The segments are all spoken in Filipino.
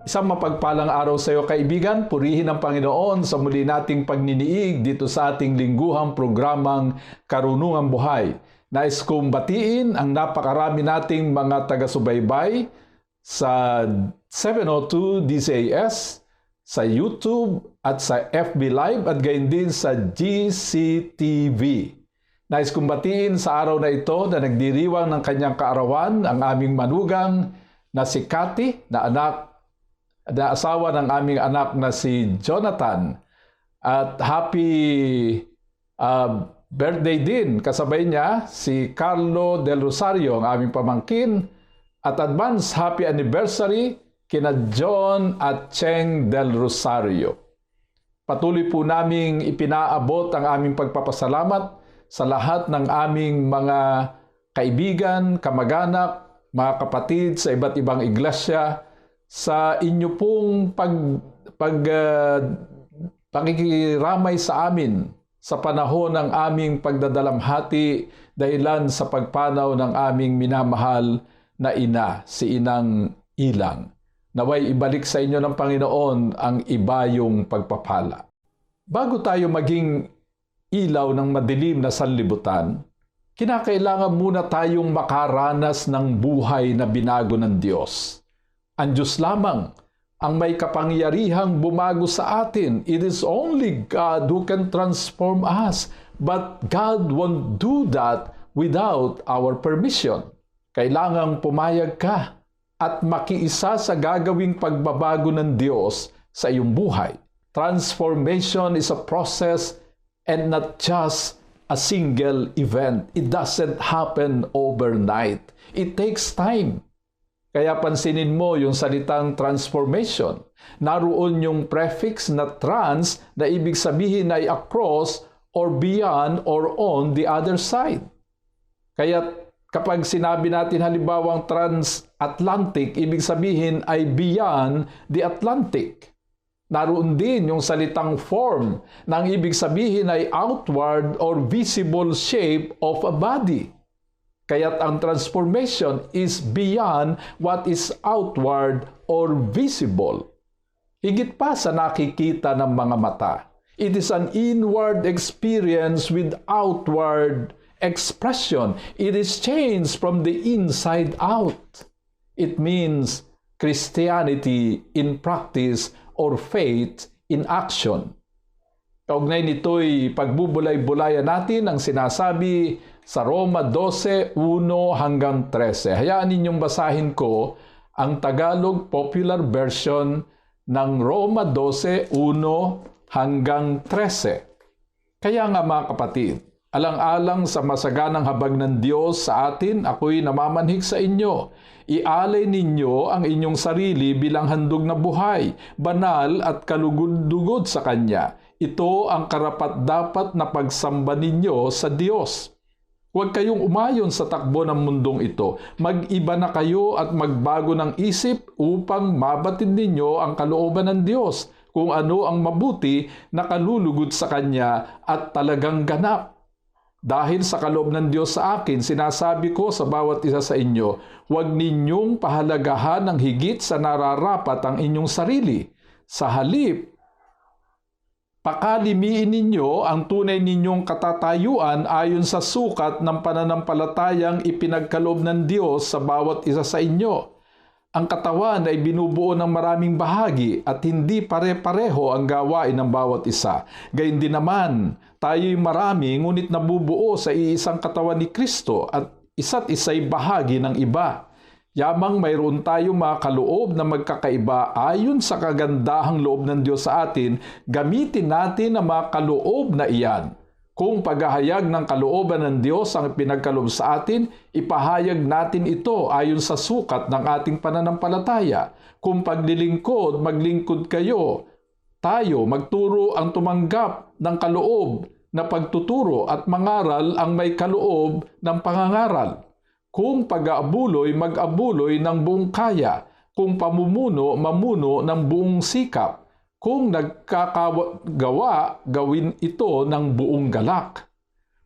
Isang mapagpalang araw sa iyo kaibigan, purihin ang Panginoon sa muli nating pagniniig dito sa ating lingguhang programang Karunungang Buhay. Nais kong batiin ang napakarami nating mga taga-subaybay sa 702 DCAS, sa YouTube at sa FB Live at gayon din sa GCTV. Nais kong batiin sa araw na ito na nagdiriwang ng kanyang kaarawan ang aming manugang na si Cathy, na anak na asawa ng aming anak na si Jonathan. At happy uh, birthday din kasabay niya si Carlo Del Rosario, ang aming pamangkin. At advance happy anniversary kina John at Cheng Del Rosario. Patuloy po naming ipinaabot ang aming pagpapasalamat sa lahat ng aming mga kaibigan, kamag-anak, mga kapatid sa iba't ibang iglesia sa inyo pong pag pag uh, pakikiramay sa amin sa panahon ng aming pagdadalamhati dahilan sa pagpanaw ng aming minamahal na ina, si Inang Ilang. Naway ibalik sa inyo ng Panginoon ang ibayong pagpapala. Bago tayo maging ilaw ng madilim na sanlibutan, kinakailangan muna tayong makaranas ng buhay na binago ng Diyos. Ang Diyos lamang ang may kapangyarihang bumago sa atin. It is only God who can transform us. But God won't do that without our permission. Kailangang pumayag ka at makiisa sa gagawing pagbabago ng Diyos sa iyong buhay. Transformation is a process and not just a single event. It doesn't happen overnight. It takes time. Kaya pansinin mo yung salitang transformation. Naroon yung prefix na trans na ibig sabihin ay across or beyond or on the other side. Kaya kapag sinabi natin halimbawang transatlantic, ibig sabihin ay beyond the Atlantic. Naroon din yung salitang form na ang ibig sabihin ay outward or visible shape of a body. Kaya't ang transformation is beyond what is outward or visible. Higit pa sa nakikita ng mga mata. It is an inward experience with outward expression. It is changed from the inside out. It means Christianity in practice or faith in action. Kaugnay nito'y pagbubulay-bulayan natin ang sinasabi sa Roma 12, 1 hanggang 13. Hayaan ninyong basahin ko ang Tagalog Popular Version ng Roma 12, 1 hanggang 13. Kaya nga mga kapatid, alang-alang sa masaganang habag ng Diyos sa atin, ako'y namamanhik sa inyo Ialay ninyo ang inyong sarili bilang handog na buhay, banal at kalugod-dugod sa Kanya. Ito ang karapat-dapat na pagsamba ninyo sa Diyos. Huwag kayong umayon sa takbo ng mundong ito. Mag-iba na kayo at magbago ng isip upang mabatid ninyo ang kalooban ng Diyos kung ano ang mabuti na kalulugod sa Kanya at talagang ganap. Dahil sa kaloob ng Diyos sa akin, sinasabi ko sa bawat isa sa inyo, huwag ninyong pahalagahan ng higit sa nararapat ang inyong sarili. Sa halip, pakalimiin ninyo ang tunay ninyong katatayuan ayon sa sukat ng pananampalatayang ipinagkaloob ng Diyos sa bawat isa sa inyo. Ang katawan ay binubuo ng maraming bahagi at hindi pare-pareho ang gawain ng bawat isa. Gayun din naman, tayo'y marami ngunit nabubuo sa iisang katawan ni Kristo at isa't isa'y bahagi ng iba. Yamang mayroon tayong mga kaloob na magkakaiba ayon sa kagandahang loob ng Diyos sa atin, gamitin natin ang mga kaloob na iyan kung paghahayag ng kalooban ng Diyos ang pinagkaloob sa atin, ipahayag natin ito ayon sa sukat ng ating pananampalataya. Kung paglilingkod, maglingkod kayo tayo magturo ang tumanggap ng kaloob na pagtuturo at mangaral ang may kaloob ng pangangaral. Kung pag-aabuloy, mag-abuloy ng buong kaya. Kung pamumuno, mamuno ng buong sikap. Kung nagkakagawa, gawin ito ng buong galak.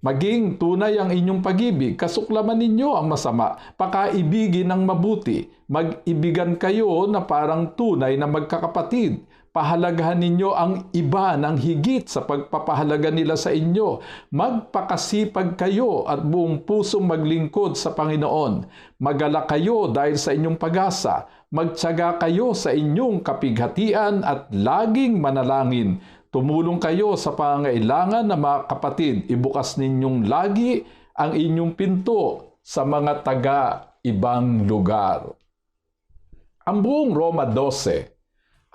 Maging tunay ang inyong pag-ibig, kasuklaman ninyo ang masama, pakaibigin ng mabuti, mag-ibigan kayo na parang tunay na magkakapatid, pahalagahan ninyo ang iba ng higit sa pagpapahalaga nila sa inyo. Magpakasipag kayo at buong pusong maglingkod sa Panginoon. Magala kayo dahil sa inyong pag-asa. Magtyaga kayo sa inyong kapighatian at laging manalangin. Tumulong kayo sa pangailangan ng mga kapatid. Ibukas ninyong lagi ang inyong pinto sa mga taga-ibang lugar. Ang buong Roma 12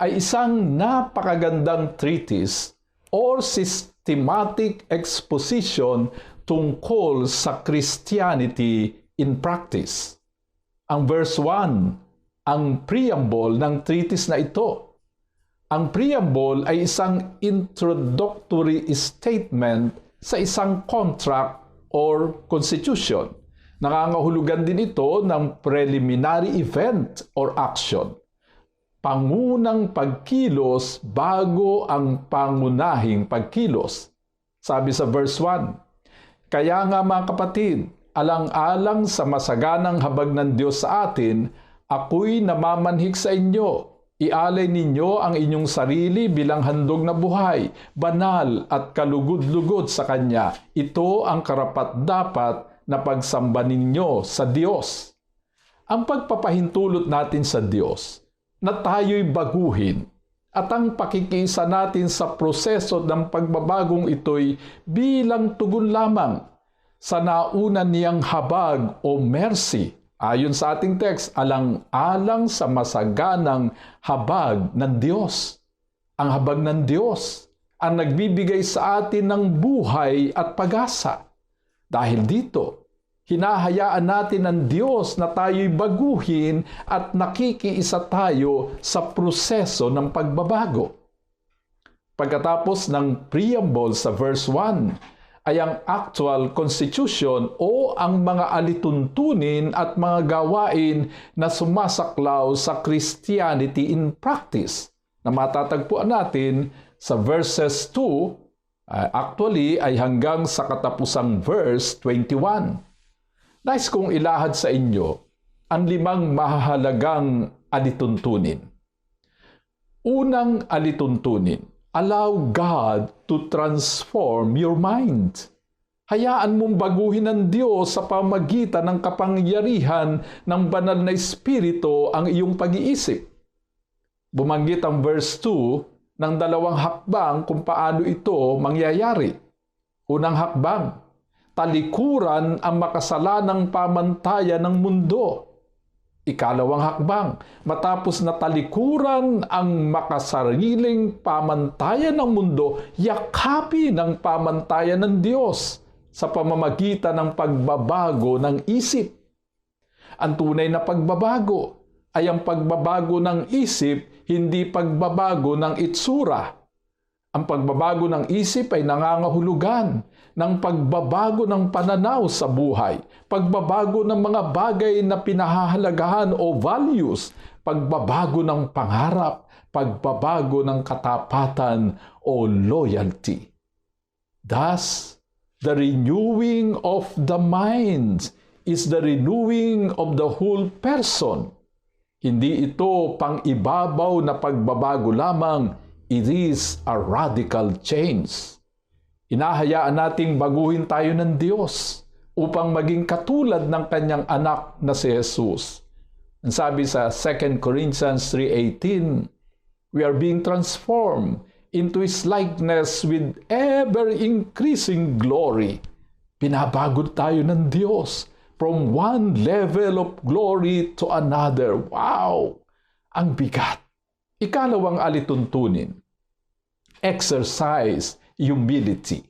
ay isang napakagandang treatise or systematic exposition tungkol sa Christianity in practice. Ang verse 1, ang preamble ng treatise na ito. Ang preamble ay isang introductory statement sa isang contract or constitution. Nangangahulugan din ito ng preliminary event or action pangunang pagkilos bago ang pangunahing pagkilos. Sabi sa verse 1, Kaya nga mga kapatid, alang-alang sa masaganang habag ng Diyos sa atin, ako'y namamanhik sa inyo. Ialay ninyo ang inyong sarili bilang handog na buhay, banal at kalugod-lugod sa Kanya. Ito ang karapat-dapat na pagsamba ninyo sa Diyos. Ang pagpapahintulot natin sa Diyos na tayo'y baguhin at ang pakikisa natin sa proseso ng pagbabagong ito'y bilang tugon lamang sa nauna niyang habag o mercy ayon sa ating text alang-alang sa masaganang habag ng Diyos. Ang habag ng Diyos ang nagbibigay sa atin ng buhay at pag-asa. Dahil dito, hinahayaan natin ng Diyos na tayo'y baguhin at nakikiisa tayo sa proseso ng pagbabago. Pagkatapos ng preamble sa verse 1, ay ang actual constitution o ang mga alituntunin at mga gawain na sumasaklaw sa Christianity in practice na matatagpuan natin sa verses 2 uh, actually ay hanggang sa katapusang verse 21. Nais kong ilahad sa inyo ang limang mahalagang alituntunin. Unang alituntunin, allow God to transform your mind. Hayaan mong baguhin ng Diyos sa pamagitan ng kapangyarihan ng banal na Espiritu ang iyong pag-iisip. Bumanggit ang verse 2 ng dalawang hakbang kung paano ito mangyayari. Unang hakbang, talikuran ang makasalanang pamantayan ng mundo. Ikalawang hakbang, matapos na talikuran ang makasariling pamantayan ng mundo, yakapin ang pamantayan ng Diyos sa pamamagitan ng pagbabago ng isip. Ang tunay na pagbabago ay ang pagbabago ng isip, hindi pagbabago ng itsura. Ang pagbabago ng isip ay nangangahulugan ng pagbabago ng pananaw sa buhay, pagbabago ng mga bagay na pinahahalagahan o values, pagbabago ng pangarap, pagbabago ng katapatan o loyalty. Thus, the renewing of the mind is the renewing of the whole person. Hindi ito pang ibabaw na pagbabago lamang, it is a radical change. Inahayaan nating baguhin tayo ng Diyos upang maging katulad ng kanyang anak na si Jesus. Ang sabi sa 2 Corinthians 3.18, We are being transformed into His likeness with ever-increasing glory. Pinabagod tayo ng Diyos from one level of glory to another. Wow! Ang bigat. Ikalawang alituntunin. Exercise humility.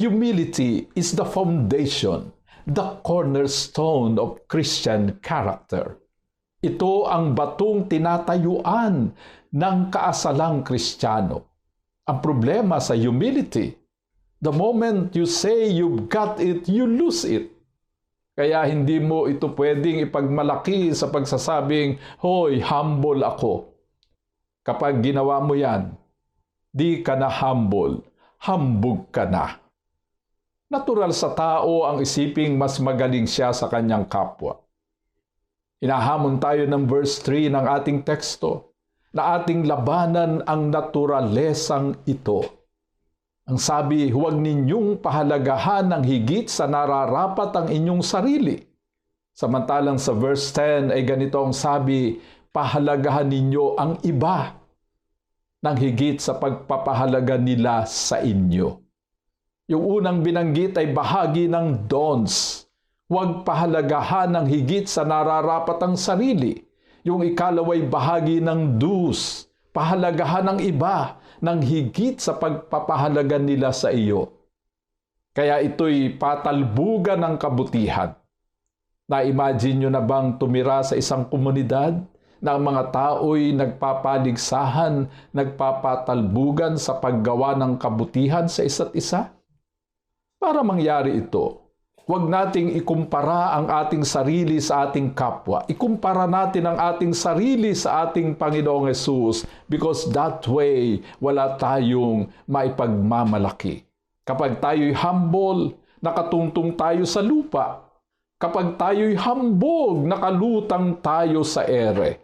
Humility is the foundation, the cornerstone of Christian character. Ito ang batong tinatayuan ng kaasalang Kristiyano. Ang problema sa humility, the moment you say you've got it, you lose it. Kaya hindi mo ito pwedeng ipagmalaki sa pagsasabing, Hoy, humble ako. Kapag ginawa mo yan, di ka na humble, hambog ka na. Natural sa tao ang isiping mas magaling siya sa kanyang kapwa. Inahamon tayo ng verse 3 ng ating teksto na ating labanan ang naturalesang ito. Ang sabi, huwag ninyong pahalagahan ng higit sa nararapat ang inyong sarili. Samantalang sa verse 10 ay ganito ang sabi, pahalagahan ninyo ang iba ng higit sa pagpapahalaga nila sa inyo. Yung unang binanggit ay bahagi ng dons. Huwag pahalagahan ng higit sa nararapat ang sarili. Yung ikalaway bahagi ng dus. Pahalagahan ng iba ng higit sa pagpapahalaga nila sa iyo. Kaya ito'y patalbugan ng kabutihan. Na-imagine nyo na bang tumira sa isang komunidad na ang mga tao'y nagpapaligsahan, nagpapatalbugan sa paggawa ng kabutihan sa isa't isa? Para mangyari ito, huwag nating ikumpara ang ating sarili sa ating kapwa. Ikumpara natin ang ating sarili sa ating Panginoong Yesus because that way wala tayong maipagmamalaki. Kapag tayo'y humble, nakatungtong tayo sa lupa. Kapag tayo'y hambog, nakalutang tayo sa ere.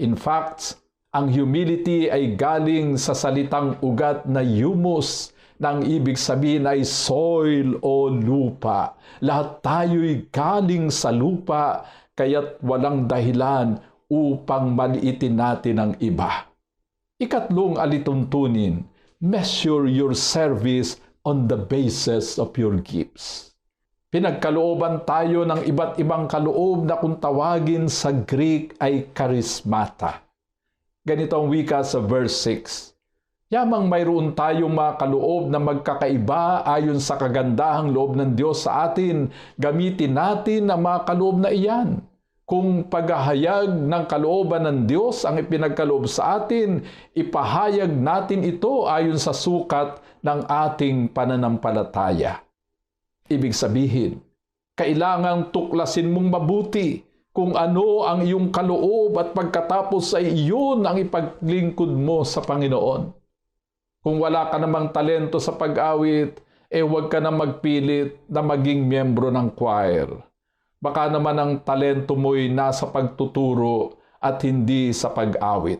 In fact, ang humility ay galing sa salitang ugat na humus na ang ibig sabihin ay soil o lupa. Lahat tayo'y galing sa lupa, kaya't walang dahilan upang maliitin natin ang iba. Ikatlong alituntunin, measure your service on the basis of your gifts. Pinagkalooban tayo ng iba't ibang kaloob na kung tawagin sa Greek ay charismata. Ganito ang wika sa verse 6. Yamang mayroon tayong mga kaloob na magkakaiba ayon sa kagandahang loob ng Diyos sa atin, gamitin natin ang mga kaloob na iyan. Kung paghahayag ng kalooban ng Diyos ang ipinagkaloob sa atin, ipahayag natin ito ayon sa sukat ng ating pananampalataya. Ibig sabihin, kailangang tuklasin mong mabuti kung ano ang iyong kaloob at pagkatapos ay iyon ang ipaglingkod mo sa Panginoon. Kung wala ka namang talento sa pag-awit, eh huwag ka na magpilit na maging miyembro ng choir. Baka naman ang talento mo'y nasa pagtuturo at hindi sa pag-awit.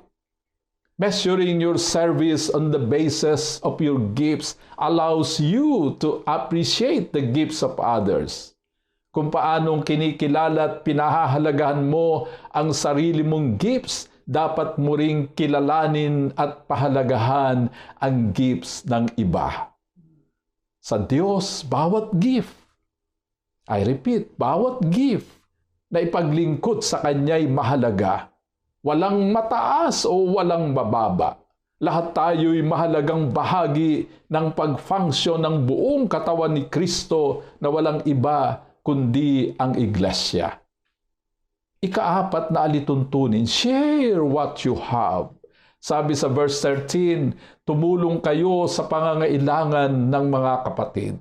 Measuring your service on the basis of your gifts allows you to appreciate the gifts of others. Kung paanong kinikilala at pinahahalagahan mo ang sarili mong gifts dapat mo ring kilalanin at pahalagahan ang gifts ng iba. Sa Diyos, bawat gift, I repeat, bawat gift na ipaglingkod sa Kanya'y mahalaga. Walang mataas o walang bababa. Lahat tayo'y mahalagang bahagi ng pag-function ng buong katawan ni Kristo na walang iba kundi ang iglesia. Ikaapat na alituntunin, share what you have. Sabi sa verse 13, tumulong kayo sa pangangailangan ng mga kapatid.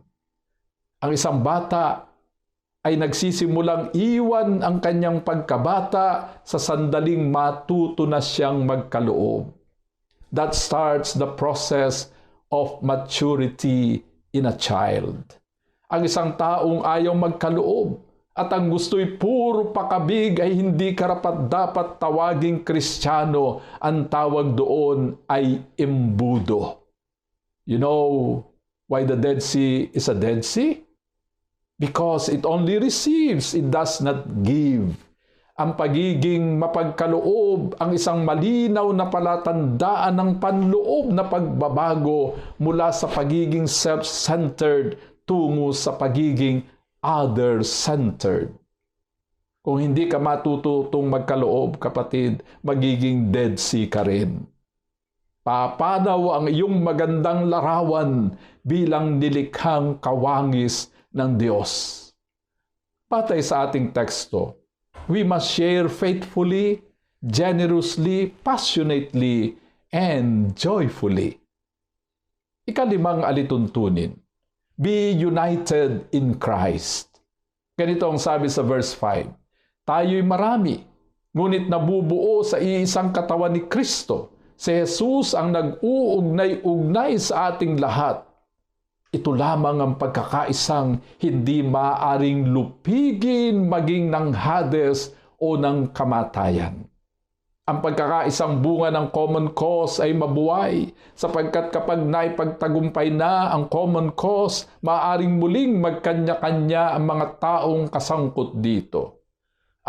Ang isang bata ay nagsisimulang iwan ang kanyang pagkabata sa sandaling matuto na siyang magkaloob. That starts the process of maturity in a child. Ang isang taong ayaw magkaloob at ang gusto'y puro pakabig ay hindi karapat dapat tawaging kristyano. Ang tawag doon ay embudo. You know why the Dead Sea is a Dead Sea? Because it only receives, it does not give. Ang pagiging mapagkaloob, ang isang malinaw na palatandaan ng panloob na pagbabago mula sa pagiging self-centered tungo sa pagiging other-centered. Kung hindi ka matututong magkaloob, kapatid, magiging dead sea ka rin. Papanaw ang iyong magandang larawan bilang nilikhang kawangis ng Diyos. Patay sa ating teksto, we must share faithfully generously, passionately, and joyfully. Ikalimang alituntunin, be united in Christ. Ganito ang sabi sa verse 5, Tayo'y marami, ngunit nabubuo sa iisang katawan ni Kristo. Si Jesus ang nag-uugnay-ugnay sa ating lahat. Ito lamang ang pagkakaisang hindi maaring lupigin maging ng Hades o ng kamatayan. Ang pagkakaisang bunga ng common cause ay mabuhay sapagkat kapag naipagtagumpay na ang common cause, maaring muling magkanya-kanya ang mga taong kasangkot dito.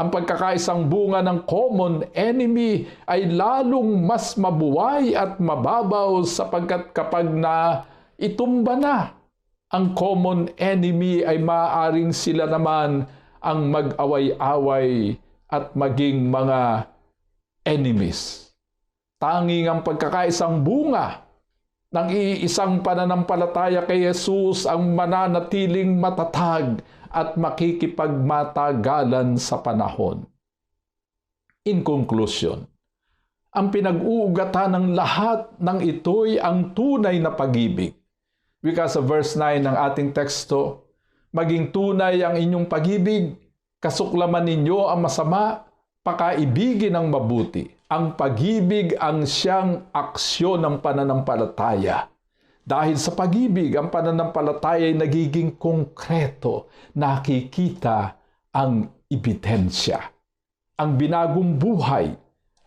Ang pagkakaisang bunga ng common enemy ay lalong mas mabuhay at mababaw sapagkat kapag na itumba na ang common enemy ay maaaring sila naman ang mag-away-away at maging mga enemies. Tanging ang pagkakaisang bunga ng iisang pananampalataya kay Jesus ang mananatiling matatag at makikipagmatagalan sa panahon. In conclusion, ang pinag-uugatan ng lahat ng ito'y ang tunay na pag-ibig. Because sa verse 9 ng ating teksto, maging tunay ang inyong pag-ibig, kasuklaman ninyo ang masama, pakaibigin ang mabuti. Ang pag-ibig ang siyang aksyon ng pananampalataya. Dahil sa pag-ibig, ang pananampalataya ay nagiging konkreto, nakikita ang ebidensya. Ang binagong buhay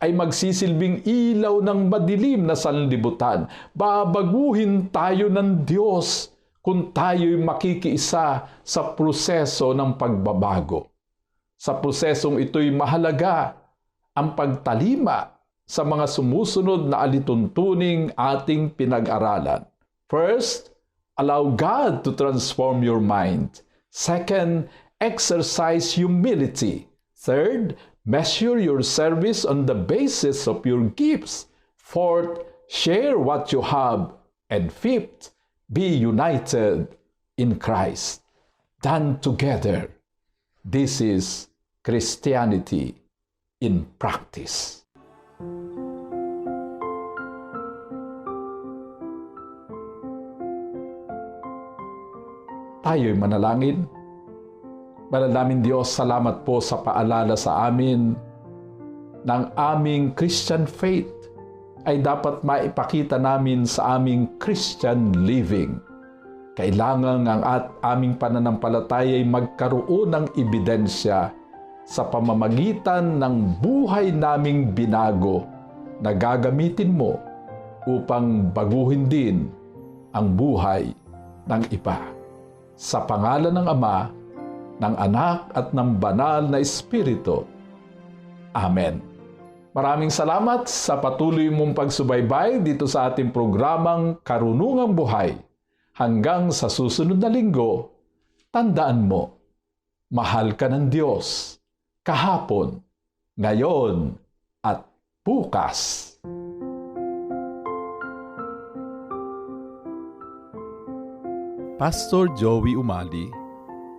ay magsisilbing ilaw ng madilim na sanlibutan. Babaguhin tayo ng Diyos kung tayo'y makikiisa sa proseso ng pagbabago. Sa prosesong ito'y mahalaga ang pagtalima sa mga sumusunod na alituntuning ating pinag-aralan. First, allow God to transform your mind. Second, exercise humility. Third, measure your service on the basis of your gifts. Fourth, share what you have. And fifth, be united in Christ. Done together. This is Christianity in practice. Tayo'y manalangin. Manalamin Diyos, salamat po sa paalala sa amin ng aming Christian faith ay dapat maipakita namin sa aming Christian living. Kailangan ang at aming pananampalataya ay magkaroon ng ebidensya sa pamamagitan ng buhay naming binago na gagamitin mo upang baguhin din ang buhay ng iba. Sa pangalan ng Ama, ng Anak at ng Banal na Espiritu. Amen. Maraming salamat sa patuloy mong pagsubaybay dito sa ating programang Karunungang Buhay. Hanggang sa susunod na linggo, tandaan mo, mahal ka ng Diyos kahapon, ngayon, at bukas. Pastor Joey Umali,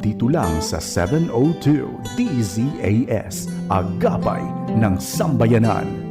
dito sa 702 DZAS, Agapay ng Sambayanan